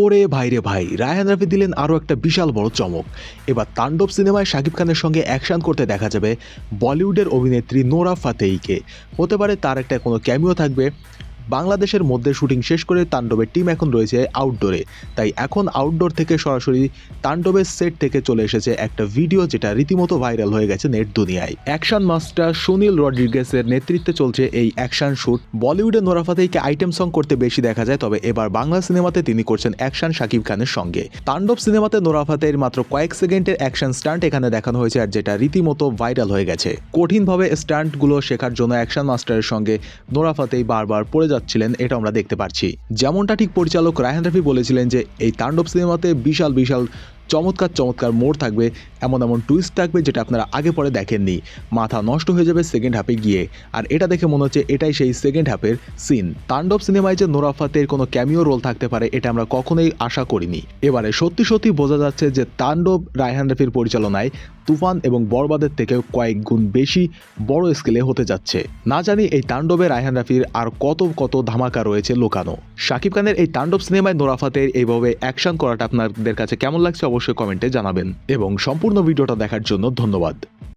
ওরে ভাই রে ভাই রায়ান রাফি দিলেন আরও একটা বিশাল বড় চমক। এবার তাণ্ডব সিনেমায় শাকিব খানের সঙ্গে অ্যাকশান করতে দেখা যাবে বলিউডের অভিনেত্রী নোরা ফাতেইকে হতে পারে তার একটা কোনো ক্যামিও থাকবে। বাংলাদেশের মধ্যে শুটিং শেষ করে তাণ্ডবের টিম এখন রয়েছে আউটডোরে তাই এখন আউটডোর থেকে সরাসরি তাণ্ডবের সেট থেকে চলে এসেছে একটা ভিডিও যেটা রীতিমতো ভাইরাল হয়ে গেছে নেট দুনিয়ায়। অ্যাকশন মাস্টার সুনীল রড্রিগেসের নেতৃত্বে চলছে এই অ্যাকশন শুট বলিউডে নোরা ফাতেহিকে আইটেম সং করতে বেশি দেখা যায়, তবে এবার বাংলা সিনেমাতে তিনি করছেন অ্যাকশন শাকিব খানের সঙ্গে। তাণ্ডব সিনেমাতে নোরা ফাতেহির মাত্র কয়েক সেকেন্ডের অ্যাকশন স্টান্ট এখানে দেখানো হয়েছে আর যেটা রীতিমতো ভাইরাল হয়ে গেছে। কঠিনভাবে স্টান্টগুলো শেখার জন্য অ্যাকশন মাস্টারের সঙ্গে নোরাফাতেই বারবার পড়ে যাচ্ছিলেন এটা আমরা দেখতে পারছি। যেমনটা ঠিক পরিচালক রায়হান রাফি বলেছিলেন যে, এই তাণ্ডব সিনেমাতে বিশাল বিশাল চমৎকার চমৎকার মোড় থাকবে, এমন এমন টুইস্ট থাকবে যেটা আপনারা আগে পরে দেখেননি। মাথা নষ্ট হয়ে যাবে সেকেন্ড হাফে গিয়ে। আর এটা দেখে মনে হচ্ছে এটাই সেই সেকেন্ড হাফের সিন তাণ্ডব সিনেমায় যে নোরাফাতের কোনো ক্যামিও রোল থাকতে পারে, এটা আমরা কখনোই আশা করিনি। এবারে সত্যি সত্যি বোঝা যাচ্ছে যে তাণ্ডব রায়হান রাফির পরিচালনায় তুফান এবং বরবাদের থেকেও কয়েক গুণ বেশি বড় স্কেলে হতে যাচ্ছে। না জানি এই তাণ্ডবে রায়হান রাফির আর কত কত ধামাকা রয়েছে লোকানো। শাকিব খানের এই তাণ্ডব সিনেমায় নোরাফাতের এইভাবে অ্যাকশন করাটা আপনাদের কাছে কেমন লাগছে? অবশ্যই কমেন্টে জানাবেন। এবং সম্পূর্ণ ভিডিওটা দেখার জন্য ধন্যবাদ।